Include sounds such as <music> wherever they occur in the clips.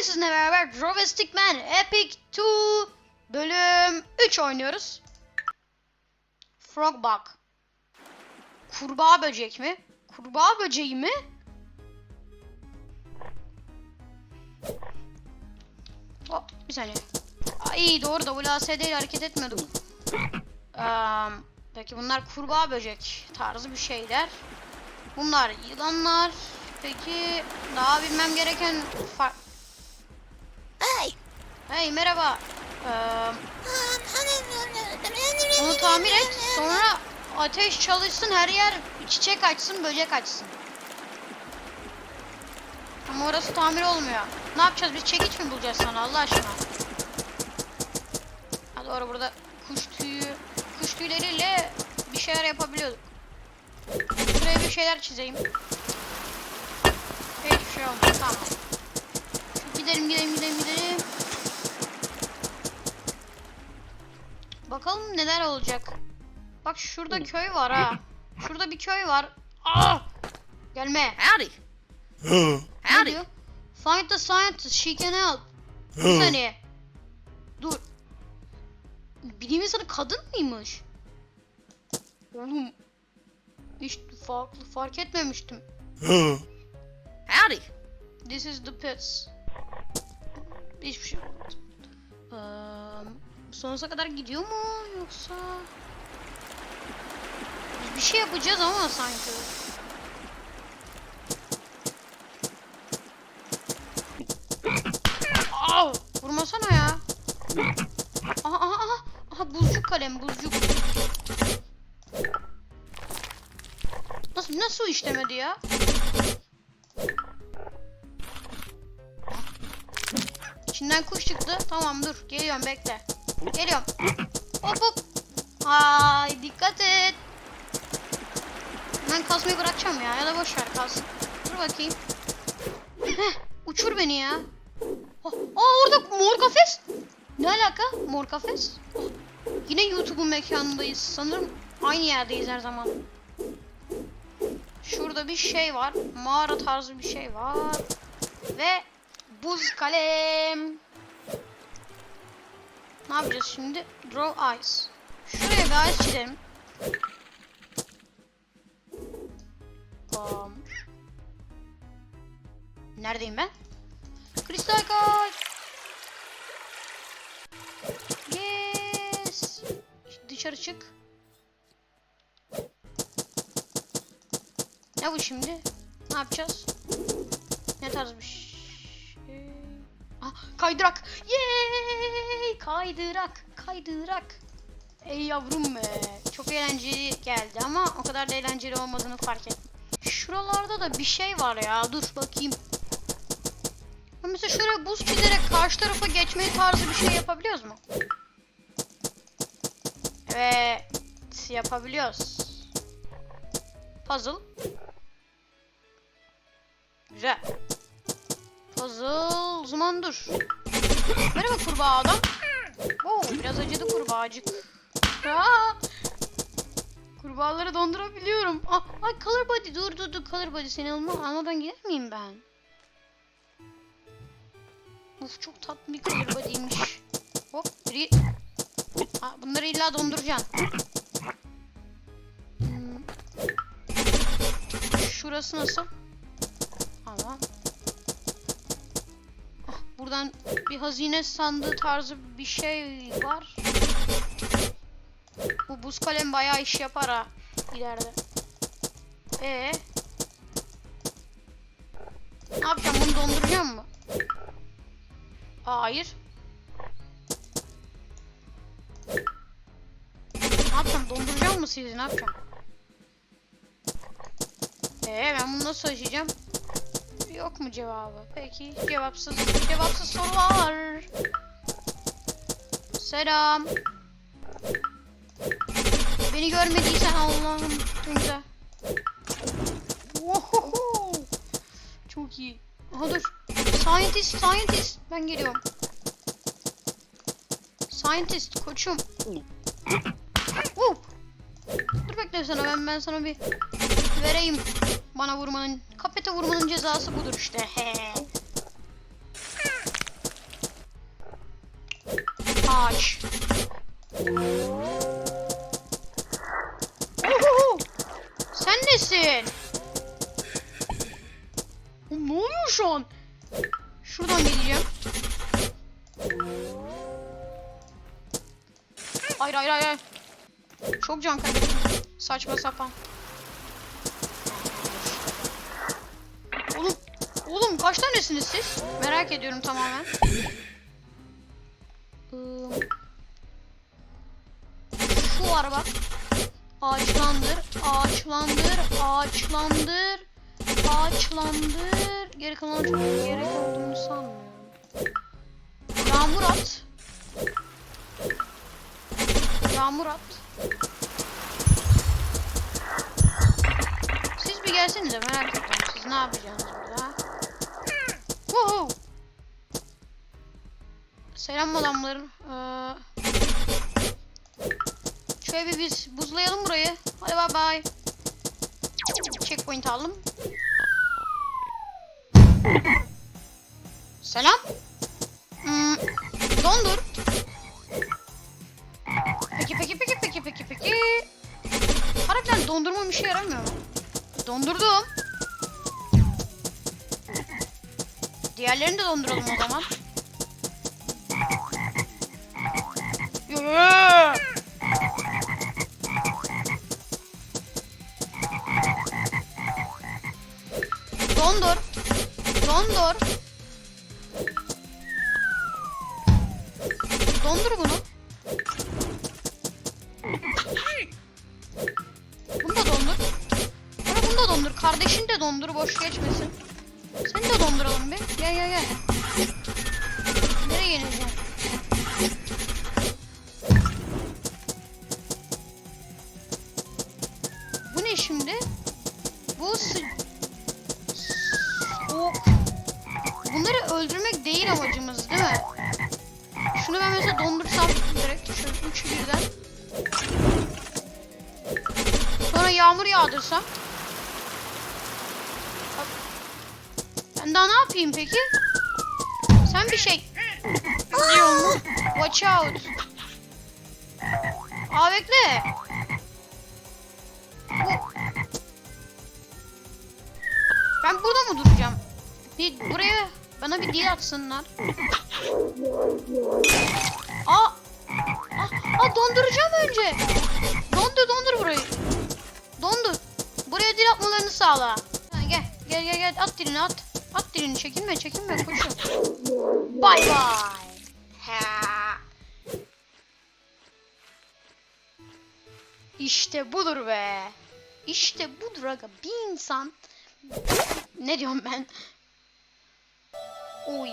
Bugün sizinle beraber Drovestic Man Epic 2 bölüm 3 oynuyoruz. Frogbug. Kurbağa böcek mi? Kurbağa böceği mi? Hop bir saniye. Ay doğru WASD ile hareket etmiyorduk. Eee, peki bunlar kurbağa böcek tarzı bir şeyler. Bunlar yılanlar. Peki daha bilmem gereken. Hey merhaba. Eee, onu tamir et. Sonra ateş çalışsın her yer çiçek açsın böcek açsın. Ama orası tamir olmuyor. Ne yapacağız biz çekiç mi bulacağız sana Allah aşkına? Ha doğru burada kuş tüyü, kuş tüyleriyle bir şeyler yapabiliyorduk. Şuraya bir şeyler çizeyim. Hiçbir şey olmadı tamam. Gidelim gidelim. Bakalım neler olacak. Bak şurada köy var ha. <laughs> Şurada bir köy var. Aa! Gelme. Howdy. Ne Howdy. diyor? Find the scientist. She can help. Bir saniye. Dur. Bilim insanı kadın mıymış? Oğlum. Hiç farklı fark etmemiştim. Howdy. This is the pits. Hiçbir şey olmadı. Eee, sonsuza kadar gidiyor mu yoksa? Biz bir şey yapacağız ama sanki. Au! Vurmasana ya. Aha aha aha. Aha buzcuk kalem buzcuk. Nasıl nasıl işlemedi ya? İçinden kuş çıktı. Tamam dur. Geliyorum bekle. Geliyorum. Hop hop. Ay dikkat et. Ben kasmayı bırakacağım ya. Ya da boş ver kalsın. Dur bakayım. Heh, uçur beni ya. Oh, aa orada mor kafes. Ne alaka? Mor kafes. Oh, yine YouTube'un mekanındayız. Sanırım aynı yerdeyiz her zaman. Şurada bir şey var. Mağara tarzı bir şey var. Ve buz kalem. Ne yapacağız şimdi? Draw eyes. Şuraya bir eyes çizelim. Bam. Neredeyim ben? Kristal kalp. Yes. Dışarı çık. Ne bu şimdi? Ne yapacağız? Ne tarz bir şey? Kaydırak. Yay! Kaydırak, kaydırak. Ey yavrum be. Çok eğlenceli geldi ama o kadar da eğlenceli olmadığını fark ettim. Şuralarda da bir şey var ya. Dur bakayım. Mesela şuraya buz çizerek karşı tarafa geçmeyi tarzı bir şey yapabiliyoruz mu? Evet. Yapabiliyoruz. Puzzle. Güzel. Puzzle. O zaman dur. Merhaba kurbağa adam. Oo, biraz acıdı kurbağacık. Aa! Kurbağaları dondurabiliyorum. Ah, ay color body dur dur dur color body seni alma, almadan gider miyim ben? Uf çok tatlı bir color body'ymiş. Hop biri... Ha, bunları illa donduracaksın. Hmm. Şurası nasıl? Tamam. Buradan bir hazine sandığı tarzı bir şey var. Bu buz kalem bayağı iş yapar ha ileride. Ee. Ne yapacağım bunu donduracağım mı? Hayır. Ne yapacağım donduracağım mı sizi ne yapacağım? Ee ben bunu nasıl açacağım? Yok mu cevabı? Peki cevapsız cevapsız sorular. Selam. Beni görmediysen Allah'ım güzel. Ohoho. Çok iyi. Aha dur. Scientist, scientist. Ben geliyorum. Scientist koçum. Whoop. Dur bekle sana ben ben sana bir vereyim. Bana vurmanın, işte vurmanın cezası budur işte. He. Ağaç. Sen nesin? Oğlum, ne oluyor şu an? Şuradan geleceğim. Hayır hayır hayır. Çok can kaybettim. Saçma sapan. Oğlum kaç tanesiniz siz? Merak ediyorum tamamen. Şu var bak. Ağaçlandır, ağaçlandır, ağaçlandır, ağaçlandır. Geri kalan çok gerek olduğunu sanmıyorum. Yağmur at. Yağmur at. Siz bir gelsenize merak ettim. Siz ne yapacaksınız Woohoo! Selam adamlarım. Ee, şöyle bir biz buzlayalım burayı. Hadi bay bay. Checkpoint aldım. Selam. Hmm, dondur. Peki peki peki peki peki peki. Harbiden dondurma bir şey yaramıyor? Dondurdum. Diğerlerini de donduralım o zaman. Dondur. Dondur. Dondur bunu. Bunu da dondur. Bana bunu da dondur. Kardeşini de dondur. Boş geçmesin. Seni de donduralım bir. Gel gel gel. Nereye yeneceğim? Bu ne şimdi? Bu sı... Soğuk. Bunları öldürmek değil amacımız değil mi? Şunu ben mesela dondursam direkt şöyle üçü birden. Sonra yağmur yağdırsam. Ben daha ne yapayım peki? Sen bir şey diyor mu? Watch out. Aa bekle. Ben burada mı duracağım? Bir buraya bana bir dil atsınlar. Aa! Aa, aa donduracağım önce. Dondur dondur burayı. Dondur. Buraya dil atmalarını sağla. Ha, gel gel gel gel at dilini at. At dilini çekinme çekinme koşun. Bay bay. İşte budur be. İşte budur aga. Bir insan. Ne diyorum ben? Oy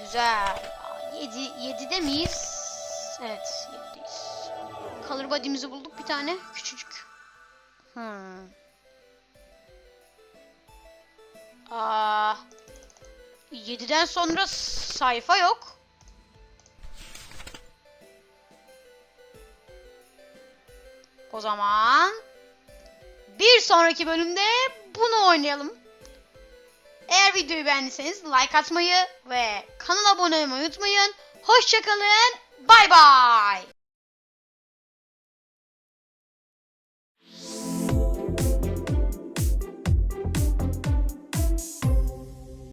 güzel. 7 7'de miyiz? Evet 7'deyiz. Color body'mizi bulduk bir tane küçücük. Hmm. Aa, 7'den sonra sayfa yok. O zaman bir sonraki bölümde bunu oynayalım. Eğer videoyu beğendiyseniz like atmayı ve kanala abone olmayı unutmayın. Hoşçakalın. Bay bay.